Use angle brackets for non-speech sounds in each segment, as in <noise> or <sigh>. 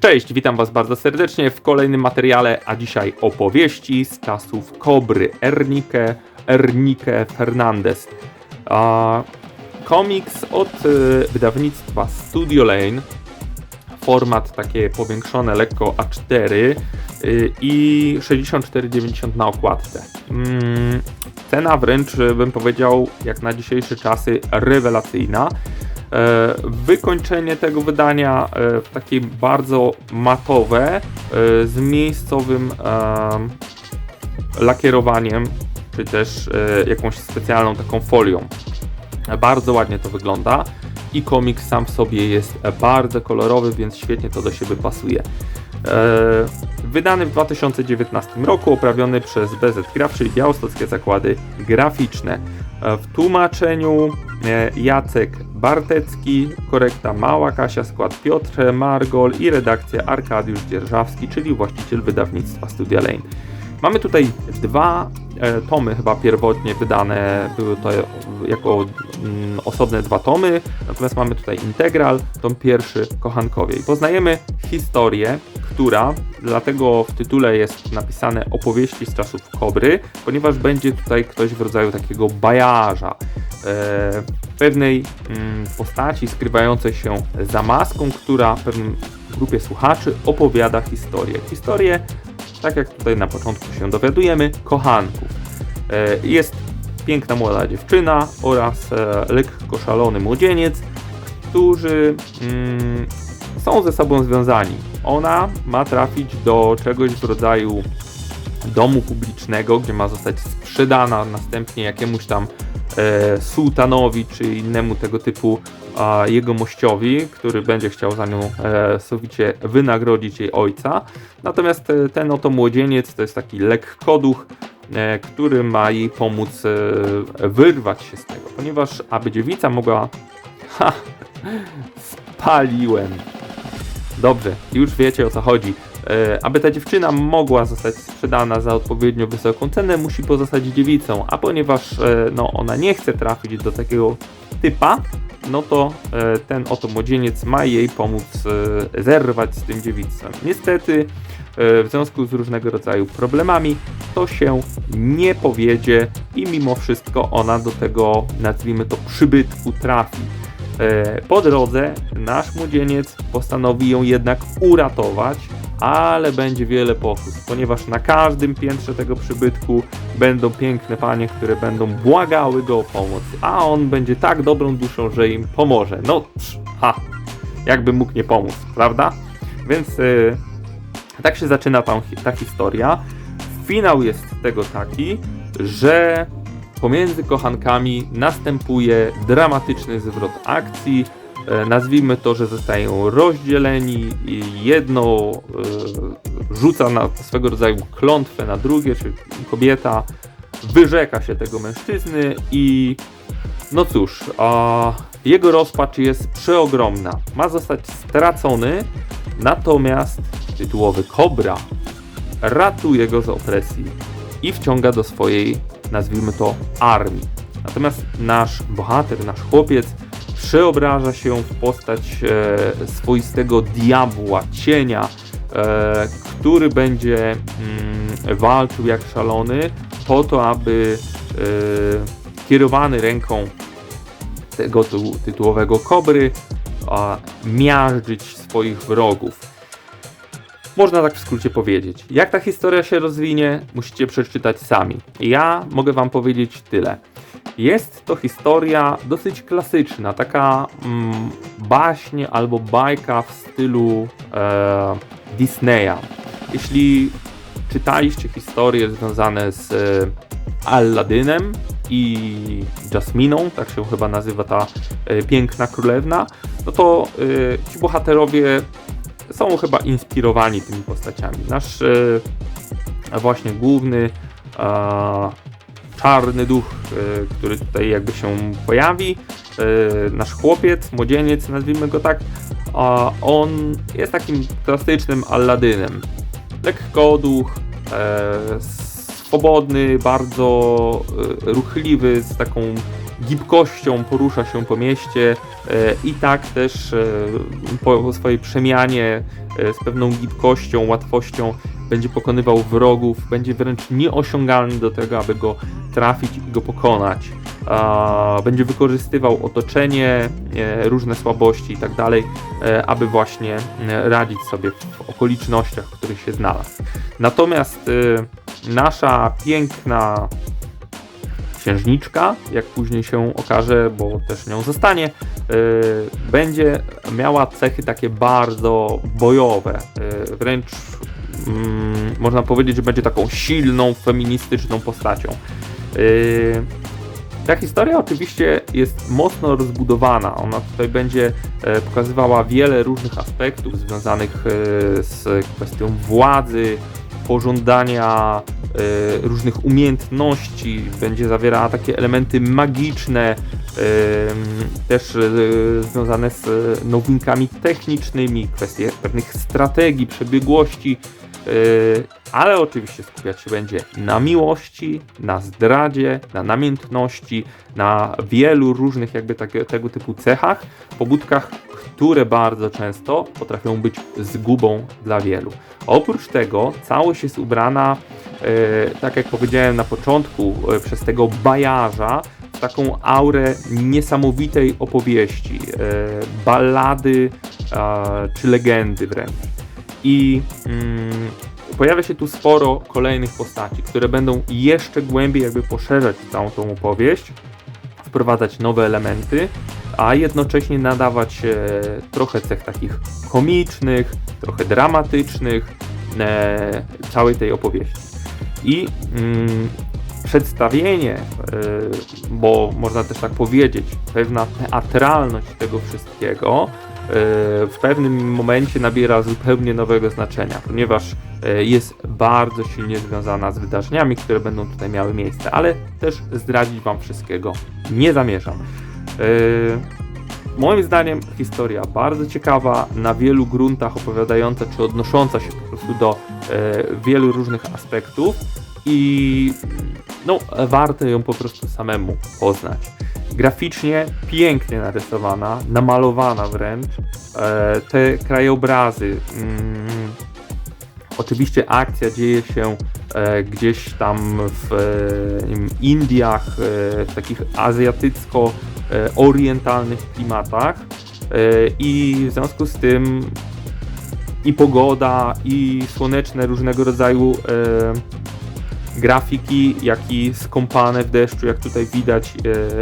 Cześć, witam Was bardzo serdecznie w kolejnym materiale, a dzisiaj opowieści z czasów Kobry, Ernike, Ernike Fernandez. A, komiks od y, wydawnictwa Studio Lane, format takie powiększone lekko A4 y, i 64,90 na okładce. Mm, cena wręcz y, bym powiedział jak na dzisiejsze czasy rewelacyjna. E, Wykończenie tego wydania e, w takie bardzo matowe e, z miejscowym em, lakierowaniem czy też e, jakąś specjalną taką folią. Bardzo ładnie to wygląda i komiks sam w sobie jest bardzo kolorowy, więc świetnie to do siebie pasuje. E, Wydany w 2019 roku, oprawiony przez BZ Graf, czyli Białostockie Zakłady Graficzne. E, W tłumaczeniu e, Jacek Bartecki, korekta Mała Kasia, skład Piotr Margol i redakcja Arkadiusz Dzierżawski, czyli właściciel wydawnictwa Studia Lane. Mamy tutaj dwa e, tomy, chyba pierwotnie wydane, były to jako mm, osobne dwa tomy, natomiast mamy tutaj integral, tom pierwszy, Kochankowie. I poznajemy historię, która, dlatego w tytule jest napisane opowieści z czasów Kobry, ponieważ będzie tutaj ktoś w rodzaju takiego bajarza, e, pewnej mm, postaci skrywającej się za maską, która pewnym grupie słuchaczy opowiada historię. Historię tak jak tutaj na początku się dowiadujemy, kochanków. E, Jest piękna młoda dziewczyna oraz e, lekko szalony młodzieniec, którzy mm, są ze sobą związani. Ona ma trafić do czegoś w rodzaju domu publicznego, gdzie ma zostać sprzedana następnie jakiemuś tam sułtanowi czy innemu tego typu jegomościowi, który będzie chciał za nią e, sowicie wynagrodzić jej ojca. Natomiast e, ten oto młodzieniec to jest taki lekkoduch, e, który ma jej pomóc e, wyrwać się z tego, ponieważ aby dziewica mogła... Ha! <laughs> Spaliłem. Dobrze, już wiecie o co chodzi. E, aby ta dziewczyna mogła zostać sprzedana za odpowiednio wysoką cenę, musi pozostać dziewicą, a ponieważ e, no, ona nie chce trafić do takiego typa, no to e, ten oto młodzieniec ma jej pomóc zerwać z tym dziewictwem. Niestety, w związku z różnego rodzaju problemami, to się nie powiedzie i mimo wszystko ona do tego, nazwijmy to, przybytku trafi. Po drodze nasz młodzieniec postanowi ją jednak uratować, ale będzie wiele pokus, ponieważ na każdym piętrze tego przybytku będą piękne panie, które będą błagały go o pomoc, a on będzie tak dobrą duszą, że im pomoże. No, ha, jakby mógł nie pomóc, prawda? Więc e, tak się zaczyna ta, ta historia. Finał jest tego taki, że pomiędzy kochankami następuje dramatyczny zwrot akcji. E, Nazwijmy to, że zostają rozdzieleni i jedno e, rzuca na swego rodzaju klątwę na drugie, czy kobieta wyrzeka się tego mężczyzny i no cóż, a jego rozpacz jest przeogromna. Ma zostać stracony, natomiast tytułowy Kobra ratuje go z opresji i wciąga do swojej, nazwijmy to, armii. Natomiast nasz bohater, nasz chłopiec przeobraża się w postać e, swoistego diabła, cienia, e, który będzie mm, walczył jak szalony po to, aby e, kierowany ręką tego tu, tytułowego kobry a, miażdżyć swoich wrogów. Można tak w skrócie powiedzieć. Jak ta historia się rozwinie, musicie przeczytać sami. Ja mogę wam powiedzieć tyle. Jest to historia dosyć klasyczna, taka mm, baśnie albo bajka w stylu e, Disneya. Jeśli czytaliście historie związane z e, i Jasminą, tak się chyba nazywa ta e, piękna królewna, no to e, ci bohaterowie są chyba inspirowani tymi postaciami. Nasz e, właśnie główny e, czarny duch, e, który tutaj jakby się pojawi, e, nasz chłopiec, młodzieniec, nazwijmy go tak, a on jest takim klasycznym Alladynem. Lekkoduch, e, swobodny, bardzo ruchliwy, z taką gibkością porusza się po mieście e, i tak też e, po swojej przemianie e, z pewną gibkością, łatwością będzie pokonywał wrogów, będzie wręcz nieosiągalny do tego, aby go trafić i go pokonać. Będzie wykorzystywał otoczenie, różne słabości i tak dalej, aby właśnie radzić sobie w okolicznościach, w których się znalazł. Natomiast nasza piękna księżniczka, jak później się okaże, bo też nią zostanie, e, będzie miała cechy takie bardzo bojowe, e, wręcz mm, można powiedzieć, że będzie taką silną, feministyczną postacią. Yy, ta historia oczywiście jest mocno rozbudowana. Ona tutaj będzie e, pokazywała wiele różnych aspektów związanych e, z kwestią władzy, pożądania e, różnych umiejętności. Będzie zawierała takie elementy magiczne, em, też e, związane z e, nowinkami technicznymi, kwestie pewnych strategii, przebiegłości. Yy, ale oczywiście skupiać się będzie na miłości, na zdradzie, na namiętności, na wielu różnych jakby takie, tego typu cechach, pobudkach, które bardzo często potrafią być zgubą dla wielu. Oprócz tego całość jest ubrana, e, tak jak powiedziałem na początku, e, przez tego bajarza, taką aurę niesamowitej opowieści, ballady czy legendy wręcz. I mm, pojawia się tu sporo kolejnych postaci, które będą jeszcze głębiej jakby poszerzać całą tą opowieść, wprowadzać nowe elementy, a jednocześnie nadawać e, trochę cech takich komicznych, trochę dramatycznych e, całej tej opowieści. I mm, przedstawienie, e, bo można też tak powiedzieć, pewna teatralność tego wszystkiego w pewnym momencie nabiera zupełnie nowego znaczenia, ponieważ e, jest bardzo silnie związana z wydarzeniami, które będą tutaj miały miejsce, ale też zdradzić Wam wszystkiego nie zamierzam. E, Moim zdaniem historia bardzo ciekawa, na wielu gruntach opowiadająca czy odnosząca się po prostu do e, wielu różnych aspektów i no, warto ją po prostu samemu poznać. Graficznie pięknie narysowana, namalowana wręcz. E, te krajobrazy. Mm, oczywiście akcja dzieje się e, gdzieś tam w e, Indiach, w takich azjatycko-orientalnych klimatach. I w związku z tym i pogoda, i słoneczne różnego rodzaju grafiki, jak i skąpane w deszczu, jak tutaj widać,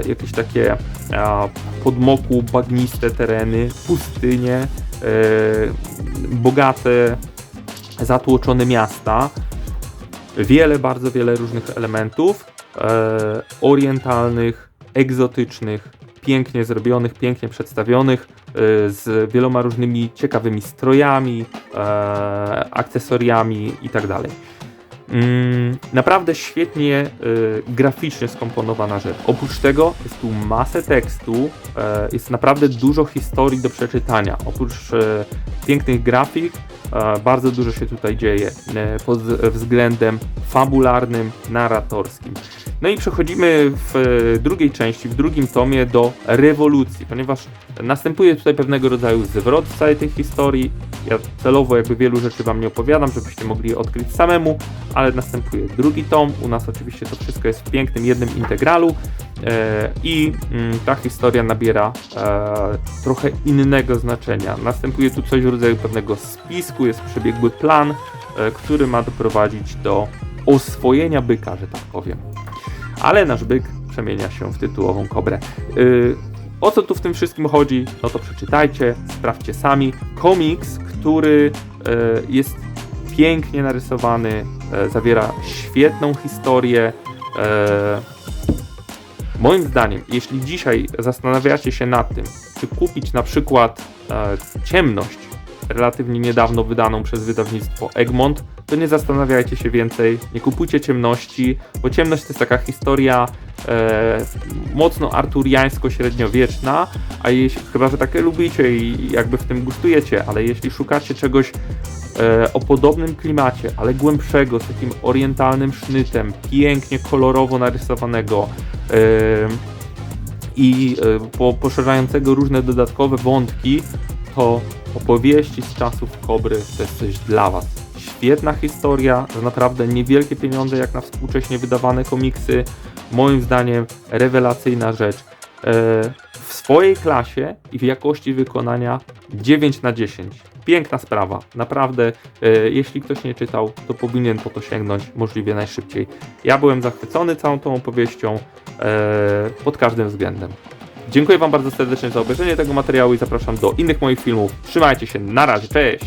e, jakieś takie a, podmokłu, bagniste tereny, pustynie, e, bogate, zatłoczone miasta. Wiele, bardzo wiele różnych elementów e, orientalnych, egzotycznych, pięknie zrobionych, pięknie przedstawionych, e, z wieloma różnymi ciekawymi strojami, e, akcesoriami itd. Mm, naprawdę świetnie y, graficznie skomponowana rzecz. Oprócz tego jest tu masę tekstu, e, jest naprawdę dużo historii do przeczytania. Oprócz e, pięknych grafik, e, bardzo dużo się tutaj dzieje e, pod względem fabularnym, narratorskim. No i przechodzimy w e, drugiej części, w drugim tomie do rewolucji, ponieważ następuje tutaj pewnego rodzaju zwrot całej tej historii. Ja celowo jakby wielu rzeczy wam nie opowiadam, żebyście mogli je odkryć samemu, ale następuje drugi tom. U nas oczywiście to wszystko jest w pięknym jednym integralu e, i mm, ta historia nabiera trochę innego znaczenia. Następuje tu coś w rodzaju pewnego spisku, jest przebiegły plan, e, który ma doprowadzić do oswojenia byka, że tak powiem. Ale nasz byk przemienia się w tytułową kobrę. Yy, o co tu w tym wszystkim chodzi? No to przeczytajcie, sprawdźcie sami. Komiks, który e, jest pięknie narysowany, e, zawiera świetną historię. E, moim zdaniem, jeśli dzisiaj zastanawiacie się nad tym, czy kupić na przykład e, ciemność, relatywnie niedawno wydaną przez wydawnictwo Egmont, to nie zastanawiajcie się więcej, nie kupujcie ciemności, bo ciemność to jest taka historia e, mocno arturiańsko-średniowieczna, a jeśli, chyba, że takie lubicie i jakby w tym gustujecie, ale jeśli szukacie czegoś e, o podobnym klimacie, ale głębszego, z takim orientalnym sznytem, pięknie kolorowo narysowanego, e, i e, po, poszerzającego różne dodatkowe wątki, to opowieści z czasów Kobry to jest coś dla Was. Świetna historia, za naprawdę niewielkie pieniądze jak na współcześnie wydawane komiksy. Moim zdaniem rewelacyjna rzecz. E, w swojej klasie i w jakości wykonania 9 na 10. Piękna sprawa, naprawdę. E, jeśli ktoś nie czytał, to powinien po to sięgnąć możliwie najszybciej. Ja byłem zachwycony całą tą opowieścią e, pod każdym względem. Dziękuję Wam bardzo serdecznie za obejrzenie tego materiału i zapraszam do innych moich filmów. Trzymajcie się, na razie, cześć!